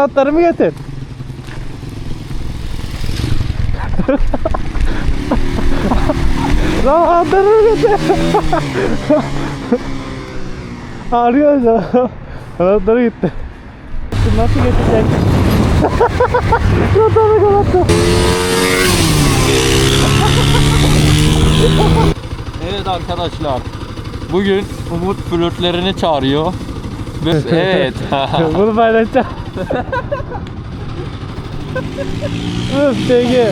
Atlarımı getir. Lan atlarımı getir. Arıyor ya. Anahtarı gitti. Şimdi nasıl getirecek? Anahtarı kapattı. Evet arkadaşlar. Bugün Umut flörtlerini çağırıyor. Ve- evet. Bunu paylaşacağım. Öf peki.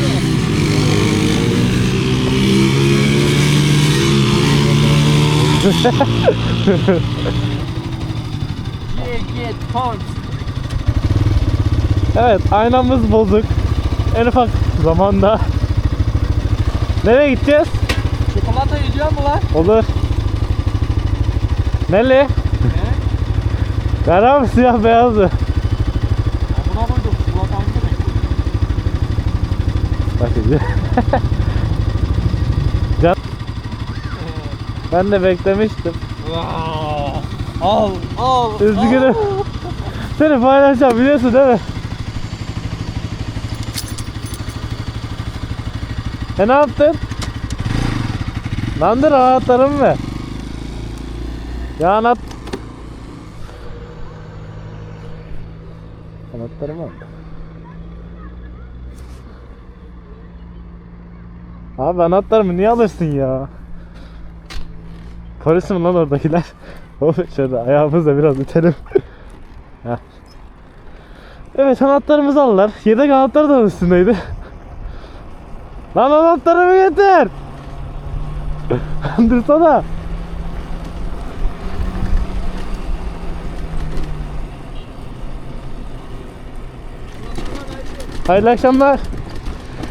Evet aynamız bozuk. En ufak zamanda. Nereye gideceğiz? Çikolata yiyeceğim mi lan? Olur. Neli? Kara mı siyah beyaz mı? Buna koydum. Çikolatamı da Bak şimdi. Can. Ben de beklemiştim. Al, al. Üzgünüm. Seni paylaşacağım biliyorsun değil mi? E ne yaptın? Lan dur anahtarımı ver. Ya anahtar... Anahtarımı al. Abi anahtarımı niye alırsın ya? Polis mi lan oradakiler? Şöyle ayağımızla biraz itelim. Evet anahtarımızı aldılar. Yedek anahtar da üstündeydi. Lan anahtarımı getir. Dursana. Hayırlı akşamlar.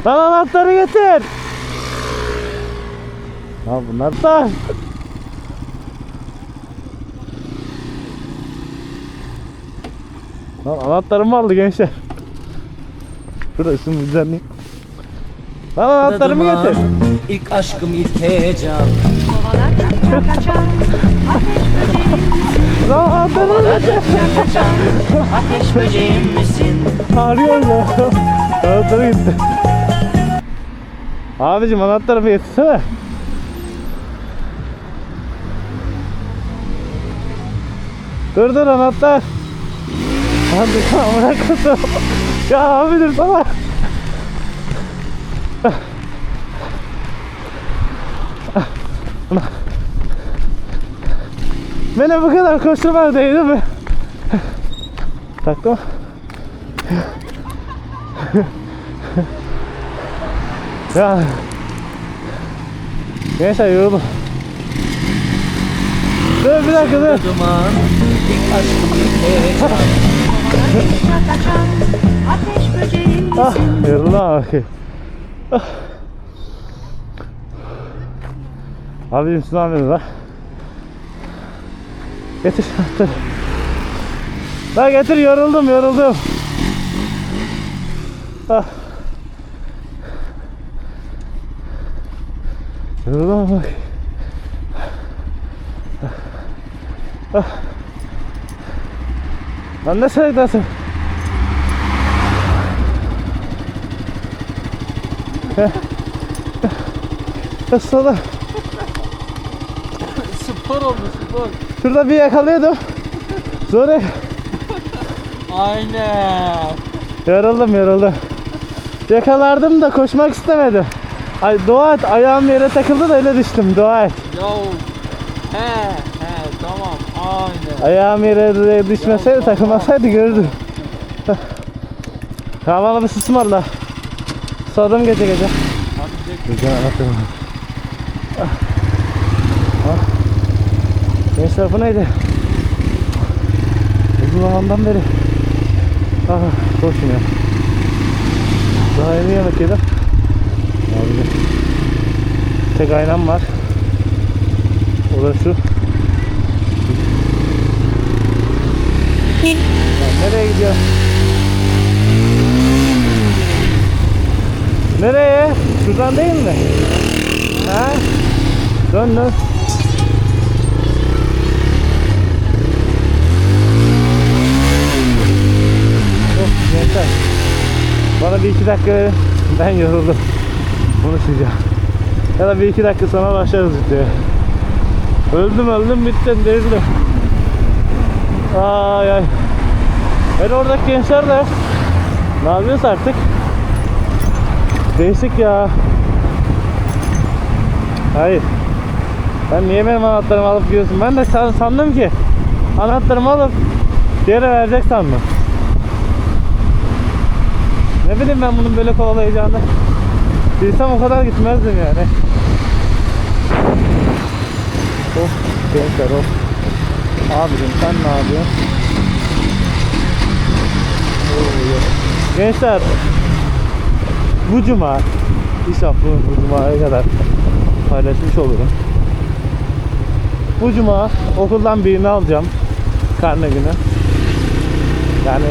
Lan anahtarı getir. Ya bunlar da. Lan anahtarımı aldı gençler. Şurada üstümü düzenleyeyim. Lan anahtarımı getir. İlk aşkım ilk heyecan Kovalarken kaçan ateş böceğim Lan anahtarımı getir. kaçan ateş böceğim misin? Ağrıyor ya. Anahtarı gitti. Abicim anahtarımı getirsene. Dur dur anahtar. Dur amına koydum. Ya abi dur sana. Beni bu kadar koşturmak değdi mi? Taktım. Ya. Gençler yoruldum. Dur bir dakika dur. Duman Kovalarken kaçan ateş böceğim Ah, yoruldum abi. Ah. Ne yapıyorsunuz lan? Getir anahtarı. Lan getir yoruldum yoruldum. Ah. Yoruldum bak. Ah. Lan ne sevdası? Sola. Spor oldu spor. Şurada bir yakalıyordum. Sonra Aynen. yoruldum yoruldum. Yakalardım da koşmak istemedim. Ay dua et ayağım yere takıldı da öyle düştüm dua et. Yo. He he tamam aynen. Ayağım yere düşmeseydi takılmasaydı görürdüm. Havalı bir ısmarla. Susadım gece gece. Güzel anlatırım. Gençler bu neydi? Uzun zamandan beri. Ah koşun ya. Daha yeni yemek yedim. Abi. Tek aynam var. O da şu. Nereye gidiyor? Nereye? Şuradan değil mi? Ha? Dön dön. Of. Bana bir iki dakika. Ben yoruldum. Konuşacağım. Ya da bir iki dakika sonra başlarız videoya. Öldüm öldüm bittim değildim. Ay ay. Ben oradaki gençler de ne yapıyoruz artık? Değişik ya. Hayır. Ben niye benim anahtarımı alıp gidiyorsun? Ben de san- sandım ki anahtarımı alıp diğeri verecek sandım. Ne bileyim ben bunun böyle kovalayacağını. Bilsem o kadar gitmezdim yani. Of gençler of. Abicim sen ne yapıyorsun? Gençler bu cuma İnşallah bu, bu cumaya kadar paylaşmış olurum. Bu cuma okuldan birini alacağım. Karne günü. Yani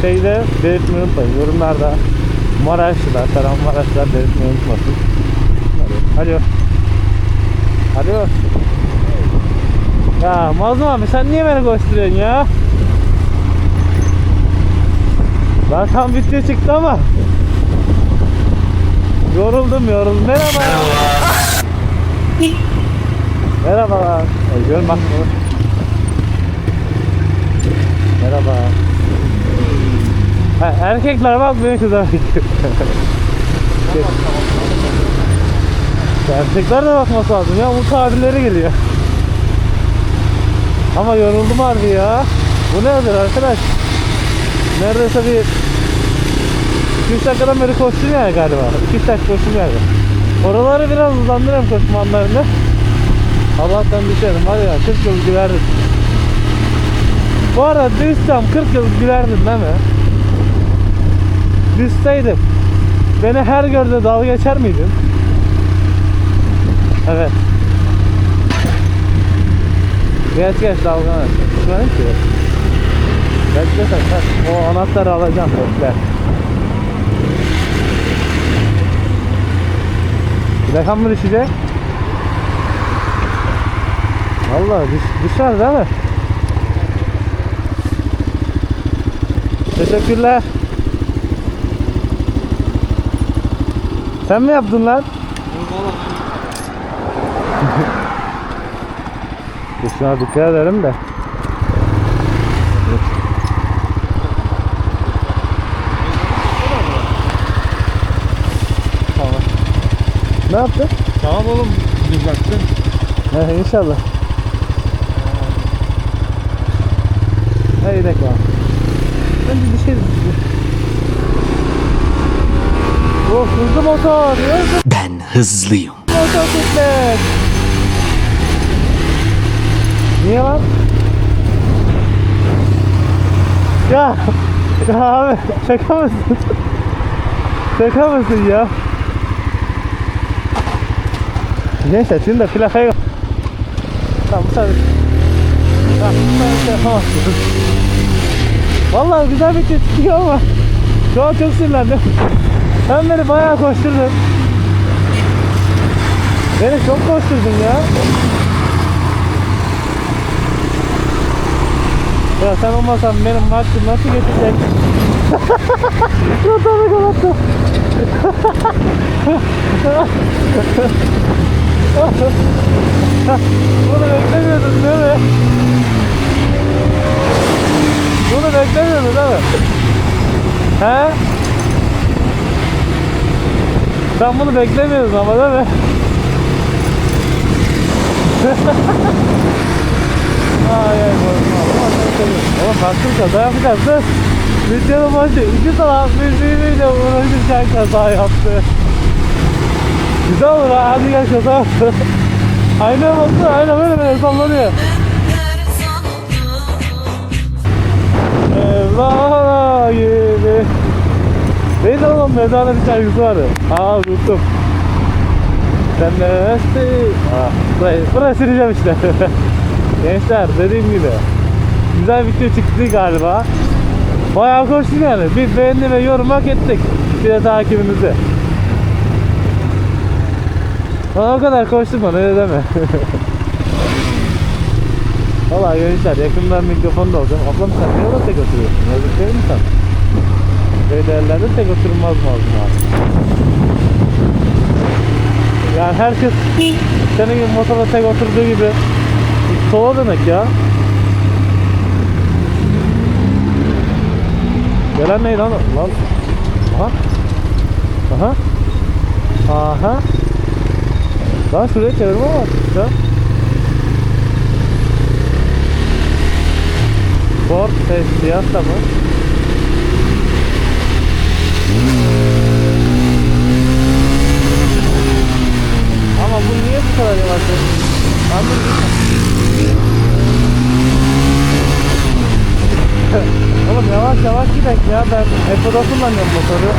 şeyde belirtmeyi unutmayın. Yorumlarda Maraşlılar, selam Maraşlılar belirtmeyi unutmasın. Alo. Alo. Ya Mazlum abi sen niye beni koşturuyorsun ya? Ben tam video çıktı ama Yoruldum yoruldum. Merhaba. Merhaba. Ay, gör. Merhaba. Erkekler bak beni kıza bakıyor. Erkekler de bakması lazım ya. Bu tabirleri geliyor. Ama yoruldum harbi ya. Bu nedir arkadaş? Neredeyse bir 2 dakikadan beri koştum ya galiba. 2 dakika koştum yani. Oraları biraz hızlandırıyorum koşma anlarında. Allah'tan düşerim var ya 40 yıl gülerdim. Bu arada düşsem 40 yıl gülerdim değil mi? Düşseydim beni her gördüğünde dalga geçer miydin? Evet. Geç geç dalga geç. Düşmedim ki. Bekle sen, sen. O anahtarı alacağım bekle. Rakam mı düşecek? Vallahi düş, düşer değil mi? Teşekkürler. Sen mi yaptın lan? Dur şuna dikkat edelim de. Ne yaptın? Tamam oğlum düzelttin. He inşallah. Haydi bakalım. Ben bir şey Oh hızlı motor. Ben hızlıyım. motosiklet. Niye lan? Ya, ya abi şaka mısın? şaka mısın ya? Neyse şimdi de plakayı Tamam bu sefer Tamam bu sefer şey güzel bir çıkıyor ama Şu an çok sinirlendim Sen beni bayağı koşturdun Beni çok koşturdun ya Ya sen olmasan benim vaktim nasıl geçecek? Rotamı kapattım. Bunu beklemiyordun değil mi? Bunu beklemiyordun değil mi? He? Sen bunu beklemiyordun ama değil mi? ay ay Oğlum baktım kaza yapacaktı. Videonun başı iki taraf birbiriyle uğraşırken kaza yaptı. Güzel olur ha hadi gel kaza yaptı. Aynaya baktı ayna böyle böyle sallanıyor. Evlana gibi. Neydi oğlum mezarda bir şarkısı vardı. Aa unuttum. Sen neresi? Aa, burayı, burayı sileceğim işte. Gençler dediğim gibi güzel video çıktı galiba. Bayağı koştuk yani. Biz beğendi ve yorum hak ettik. Bir de takibinizi. Bana o kadar koştum bana öyle deme. Valla gençler yakında mikrofon da alacağım. Ablam sen niye orada götürüyorsun? Yazık değil mi sen? Böyle yerlerde tek oturulmaz lazım abi. Yani herkes senin gibi motorla tek oturduğu gibi sola demek ya. Gelen neydi lan? Lan. Aha. Aha. Aha. Lan şuraya çevirme var ya. Ford Fiesta mı? Ama bu niye bu kadar yavaş? Anladın Oğlum gidelim ya ben Epo'da kullanıyorum motoru.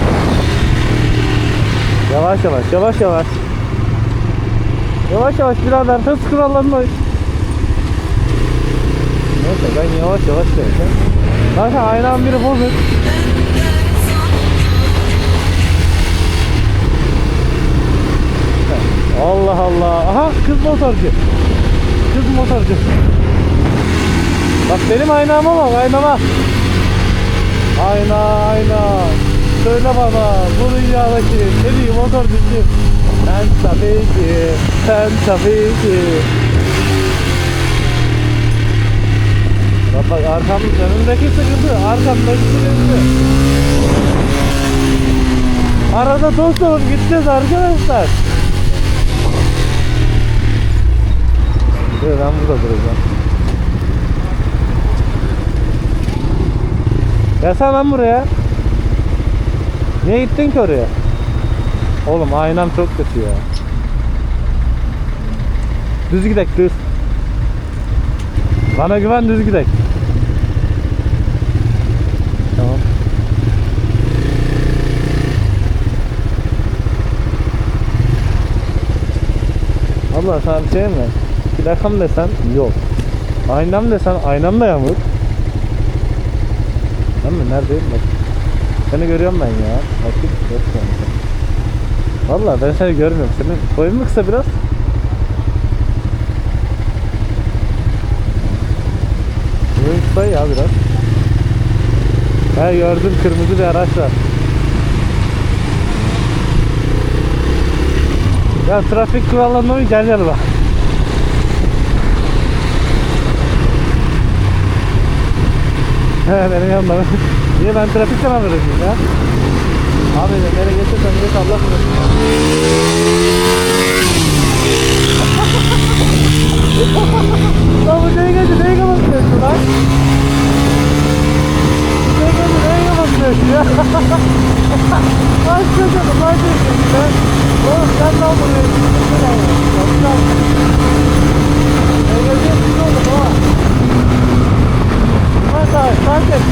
Yavaş yavaş yavaş yavaş. Yavaş yavaş birader hız kurallarına uy. Neyse ben yavaş yavaş gidelim. Zaten aynı biri bozuk. Allah Allah. Aha kız motorcu. Kız motorcu. Bak benim aynama bak aynama. Ayna ayna. Söyle bana bu dünyadaki en iyi motorcu kim? Sen tabii ki. Sen tabii ki. Bak bak arkam önümdeki sıkıntı. Arkamdaki sıkıntı. Arada dost olup gideceğiz arkadaşlar. Ben burada duracağım. Gelsene lan buraya. Niye gittin ki oraya? Oğlum aynam çok kötü ya. Düz gidek düz. Bana güven düz gidek. Tamam. Allah sana bir şey mi? Plakam desen yok. Aynam desen aynam da yamuk. Ben mi? Neredeyim bak. Seni görüyorum ben ya. Bakayım yani. Valla ben seni görmüyorum. Senin boyun mu kısa biraz? Boyun kısa ya biraz. He gördüm kırmızı bir araç var. Ya trafik kurallarına uy gel yanıma. He benim yanımda. Niye ben trafikten alırım ya? Abi nereye geçersen geç Allah korusun. Lan bu neye geçti? Neye kapatıyorsun lan? Neye geçti? Neye kapatıyorsun ya? Ay çocuğum, ay çocuğum. Ben, oğlum sen ne yapıyorsun? Sen ne yapıyorsun? Neye geçti? oğlum ha? Hadi abi, sakin.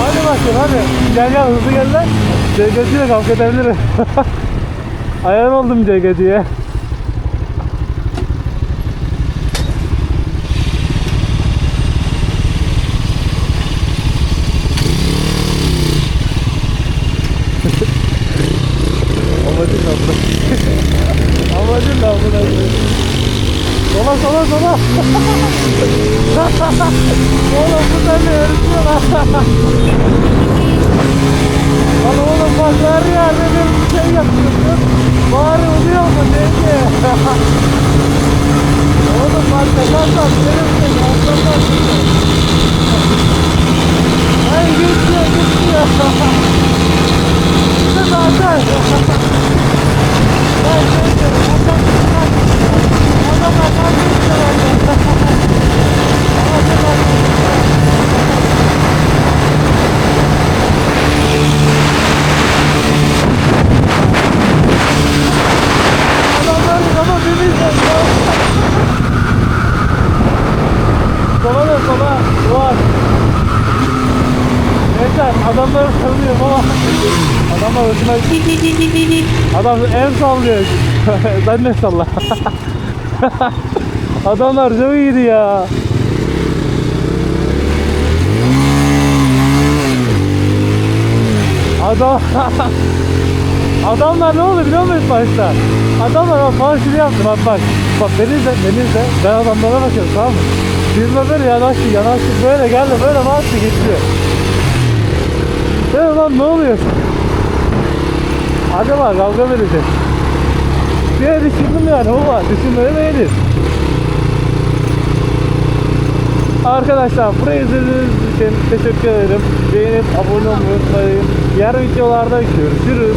Hadi bakayım hadi. Gel gel hızlı gel lan. CGC ile kavga edebilirim. Ayar oldum CGC'ye. Amacın ne bu? Amacın ne bu? Sola sola sola. Oğlum bu da ne yarışıyor lan. Lan oğlum bak her yerde bir şey yapıyorsun. Bari oluyor mu neydi? oğlum bak tekerden benim seni arkamdan Ay geçiyor geçiyor. İşte zaten. Ben geçiyorum. Adam adam geçiyor. Adamlar ama beni izliyor. Sola da sola. Var. Yeter. Adamları tanıyorum ama hoşuma Adam el sallıyor. Sen ne salla. Adamlar çok iyiydi ya. Adam Adamlar ne oldu biliyor musun başta? Adamlar bak bana şunu yaptı bak bak. Bak beni izle beni izle. Ben adamlara bakıyorum tamam mı? Yüzme böyle yanaştı yanaştı böyle geldi böyle bastı gitti. Ya lan ne oluyor? Acaba kavga mı edecek? diye düşündüm yani baba düşünmeli değiliz. Arkadaşlar burayı izlediğiniz için teşekkür ederim. Beğenip abone olmayı unutmayın. Diğer videolarda görüşürüz.